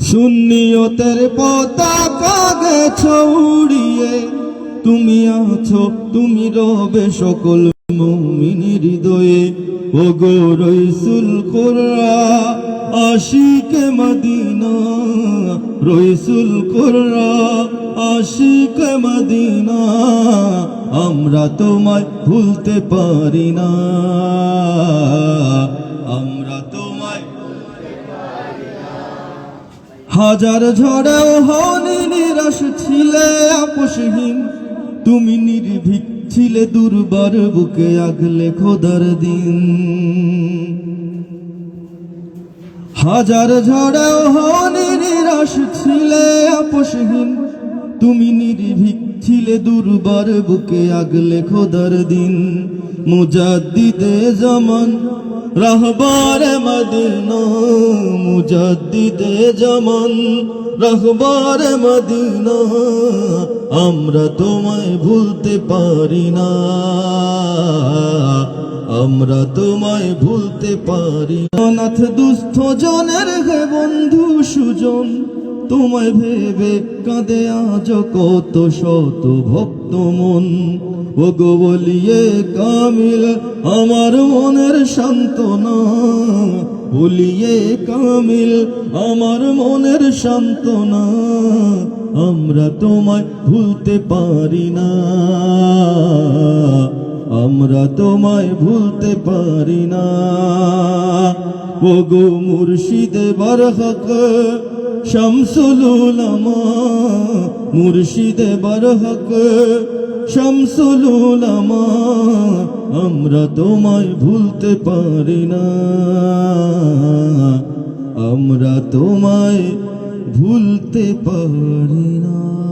শূন্যতের পতাকা গেছ উড়িয়ে। তুমি আছো, তুমি রবে সকল মুমিনি হৃদয়ে। ও গো রইসুল কোররা আশিকে মদিনা। রইসুল কোররা আশিকে মদিনা। আমরা তোমায় ভুলতে পারি না। আমরা তোমায় হাজার ঝড়েও হনি নিরাশ ছিলে আপোষহীন। তুমি নির্ভীক ছিলে দুর্বার বুকে আগলে খোদার দিন। হাজার ঝড়েও হনি নিরাশ ছিলে আপোষহীন। তুমি নির্ভীক ছিলে দুর্বার বুকে আগলে খোদার দিন। মুজাদ্দিদে জামান রাহবার মদিন মুজাদ্দিদে যেমন রহবার মদিনা আমরা তোমায় ভুলতে পারি না। আমরা তোমায় ভুলতে পারি না। অনাথ দুস্থ জনের হে বন্ধু সুজন। তোমায় ভেবে কাঁদে আজ কত শত ভক্ত মন। ও গো বলিয়ে কামিল, আমার মনের সান্ত্বনা। বলিয়ে কামিল, আমার মনের সান্ত্বনা। আমরা তোমায় ভুলতে পারি না। আমরা তোমায় ভুলতে পারি না। ও গো মুর্শিদে বরহক শামসুল উলামা মুর্শিদে বরহক। শামসুলুলামা আমরা তোমায় ভুলতে পারি না। আমরা তোমায় ভুলতে পারি না।